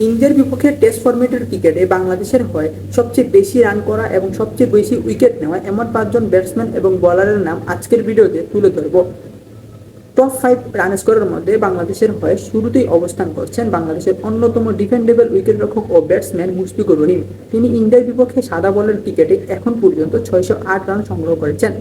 ইন্ডিয়ার বিপক্ষে টেস্ট ফরম্যাটের ক্রিকেটে বাংলাদেশের হয়ে সবচেয়ে বেশি রান করা এবং সবচেয়ে বেশি উইকেট নেওয়া এমন পাঁচজন ব্যাটসম্যান এবং বলারের নাম আজকের ভিডিওতে তুলে ধরব। টপ ফাইভ রান স্কোরের মধ্যে বাংলাদেশের হয়ে শুরুতেই অবস্থান করছেন বাংলাদেশের অন্যতম ডিফেন্ডেবল উইকেটরক্ষক ও ব্যাটসম্যান মুশফিকুর রহিম। তিনি ইন্ডিয়ার বিপক্ষে সাদা বলের ক্রিকেটে এখন পর্যন্ত ছয়শো আট রান সংগ্রহ করেছেন।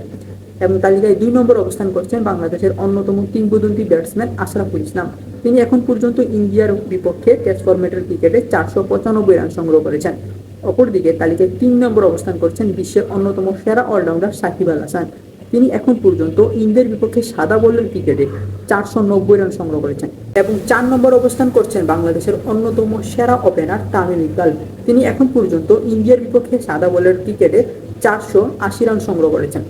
এবং তালিকায় দুই নম্বর অবস্থান করছেন বাংলাদেশের অন্যতম কিংবদন্তি ব্যাটসম্যান আশরাফুল ইসলাম। তিনি এখন পর্যন্ত ইন্ডিয়ার বিপক্ষে টেস্ট ফরম্যাটের ক্রিকেটে চারশো পঁচানব্বই রান সংগ্রহ করেছেন। অপরদিকে তালিকায় তিন নম্বর অবস্থান করছেন বিশ্বের অন্যতম সেরা অলরাউন্ডার সাকিব আল হাসান। তিনি এখন পর্যন্ত ইন্ডিয়ার বিপক্ষে সাদা বলের ক্রিকেটে চারশো নব্বই রান সংগ্রহ করেছেন এবং চার নম্বর অবস্থান করছেন বাংলাদেশের অন্যতম সেরা ওপেনার তামিম ইকবাল। তিনি এখন পর্যন্ত ইন্ডিয়ার বিপক্ষে সাদা বলের ক্রিকেটে চারশো আশি রান সংগ্রহ করেছেন।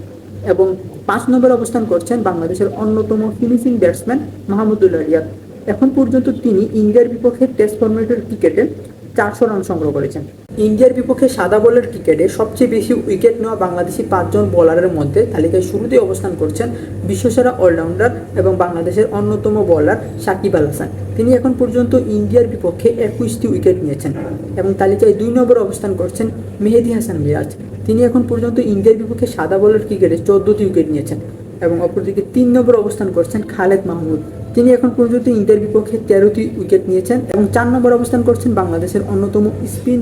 এবং পাঁচ নম্বর অবস্থান করছেন বাংলাদেশের অন্যতম ফিনিশিং ব্যাটসম্যান মাহমুদুল্লাহ রিয়াদ। এখন পর্যন্ত তিনি ইন্ডিয়ার বিপক্ষে টেস্ট ফর্মেটের ক্রিকেটে চারশো রান সংগ্রহ করেছেন। ইন্ডিয়ার বিপক্ষে সাদা বলের ক্রিকেটে সবচেয়ে বেশি উইকেট নেওয়া বাংলাদেশি পাঁচজন বোলারের মধ্যে তালিকায় শুরুতেই অবস্থান করছেন বিশ্বসেরা অলরাউন্ডার এবং বাংলাদেশের অন্যতম বোলার সাকিব আল হাসান। তিনি এখন পর্যন্ত ইন্ডিয়ার বিপক্ষে একুশটি উইকেট নিয়েছেন এবং তালিকায় দুই নম্বর অবস্থান করছেন মেহেদি হাসান মিরাজ। তিনি এখন পর্যন্ত ইন্ডিয়ার বিপক্ষে সাদা বলের ক্রিকেটে চোদ্দটি উইকেট নিয়েছেন এবং অপরদিকে তিন নম্বর অবস্থান করছেন খালেদ মাহমুদ। তিনি এখন পর্যন্ত ইন্ডিয়ার বিপক্ষে তেরোটি উইকেট নিয়েছেন এবং চার নম্বর অবস্থান করছেন বাংলাদেশের অন্যতম স্পিন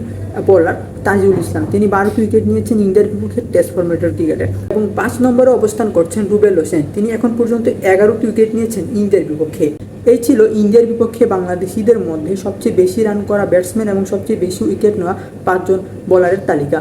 বোলার তাজিউল ইসলাম। তিনি বারোটি উইকেট নিয়েছেন ইন্ডিয়ার বিপক্ষে টেস্ট ফরম্যাটের ক্রিকেটে এবং পাঁচ নম্বরে অবস্থান করছেন রুবেল হোসেন। তিনি এখন পর্যন্ত এগারোটি উইকেট নিয়েছেন ইন্ডিয়ার বিপক্ষে। এই ছিল ইন্ডিয়ার বিপক্ষে বাংলাদেশিদের মধ্যে সবচেয়ে বেশি রান করা ব্যাটসম্যান এবং সবচেয়ে বেশি উইকেট নেওয়া পাঁচজন বোলারের তালিকা।